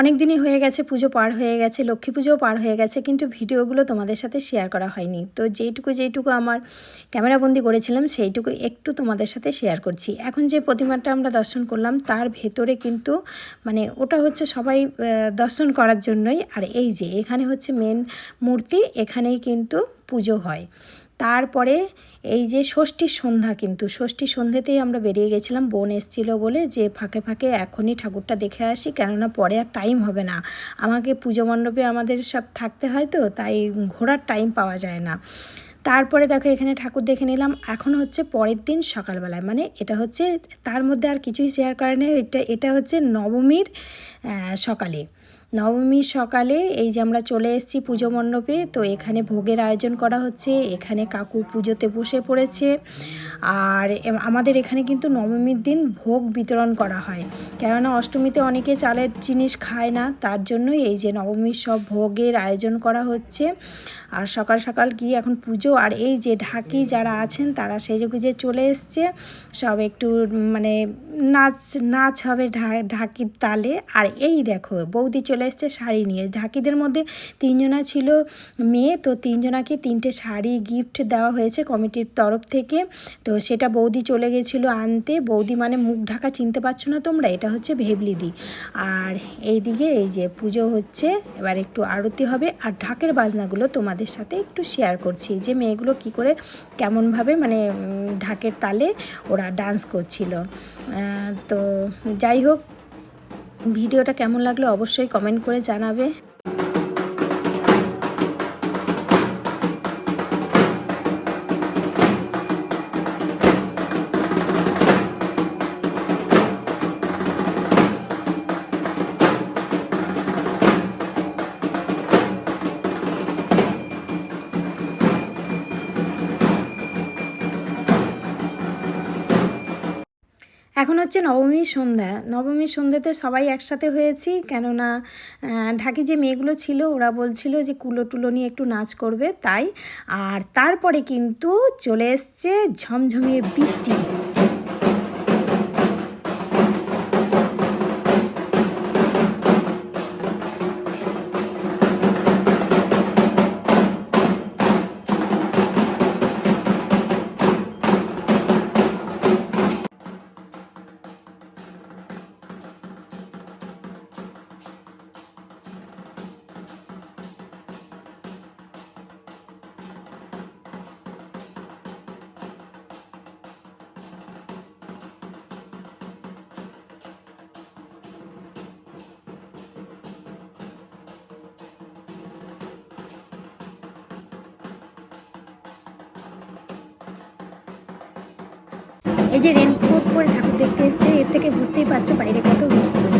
অনেক দিনই হয়ে গেছে, পুজো পার হয়ে গেছে, লক্ষ্মী পুজোও পার হয়ে গেছে, কিন্তু ভিডিওগুলো তোমাদের সাথে শেয়ার করা হয়নি। তো যেইটুকু যেইটুকু আমার ক্যামেরাবন্দি করেছিলাম, সেইটুকু একটু তোমাদের সাথে শেয়ার করছি। এখন যে প্রতিমাটা আমরা দর্শন করলাম, তার ভেতরে কিন্তু মানে ওটা হচ্ছে সবাই দর্শন করার জন্যই। আর এই যে, এখানে হচ্ছে মেন মূর্তি, এখানেই কিন্তু পুজো হয়। তারপরে এই যে ষষ্ঠীর সন্ধ্যা কিন্তু ষষ্ঠী সন্ধ্যেতেই আমরা বেরিয়ে গেছিলাম, বোন এসেছিল বলে যে ফাঁকে ফাঁকে এখনই ঠাকুরটা দেখে আসি, কেননা পরে আর টাইম হবে না। আমাকে পুজো মণ্ডপে আমাদের সব থাকতে হয় তো, তাই ঘোরার টাইম পাওয়া যায় না। তারপরে দেখো এখানে ঠাকুর দেখে নিলাম, এখন হচ্ছে পরের দিন সকালবেলায়। মানে এটা হচ্ছে, তার মধ্যে আর কিছুই শেয়ার করে নেই, এটা এটা হচ্ছে নবমীর সকালে। নবমীর সকালে এই যে আমরা চলে এসেছি পুজো মণ্ডপে, তো এখানে ভোগের আয়োজন করা হচ্ছে। এখানে কাকু পুজোতে বসে পড়েছে। আর আমাদের এখানে কিন্তু নবমীর দিন ভোগ বিতরণ করা হয়। কেননা অষ্টমীতে অনেকে চালের জিনিস খায় না, তার জন্যই এই যে নবমীর সব ভোগের আয়োজন করা হচ্ছে। আর সকাল সকাল কি এখন পুজো। আর এই যে ঢাকি যারা আছেন, তারা সেজে গুজে চলে এসছে। সব একটু মানে নাচ নাচ হবে ঢাকির তালে। আর এই দেখো, বৌদি চলে এসছে শাড়ি নিয়ে। ঢাকিদের মধ্যে তিনজনা ছিল মেয়ে, তো তিনজনাকে তিনটে শাড়ি গিফট দেওয়া হয়েছে কমিটির তরফ থেকে। তো সেটা বৌদি চলে গেছিল আনতে। বৌদি মানে মুখ ঢাকা চিনতে পারছ না তোমরা? এটা হচ্ছে ভেবলিদি আর এইদিকে এই যে পুজো হচ্ছে, এবার একটু আরতি হবে। আর ঢাকের বাজনাগুলো তোমাদের সাথে একটু শেয়ার করছি। যে মেয়েগুলো কি করে, কেমনভাবে মানে ঢাকের তালে ওরা ডান্স করছিল। তো যাই হোক ভিডিওটা কেমন লাগল অবশ্যই কমেন্ট করে জানাবে। এখন হচ্ছে নবমীর সন্ধ্যা। নবমীর সন্ধ্যাতে সবাই একসাথে হয়েছি, কেননা ঢাকি যে মেয়েগুলো ছিল, ওরা বলছিল যে কুলো টুলো নিয়ে একটু নাচ করবে, তাই। আর তারপরে কিন্তু চলে এসছে ঝমঝমিয়ে বৃষ্টি। এই যে রেনকোট পরে ঠাকুর দেখতে এসছে এর থেকে বুঝতেই পারছ বাইরে কত বৃষ্টি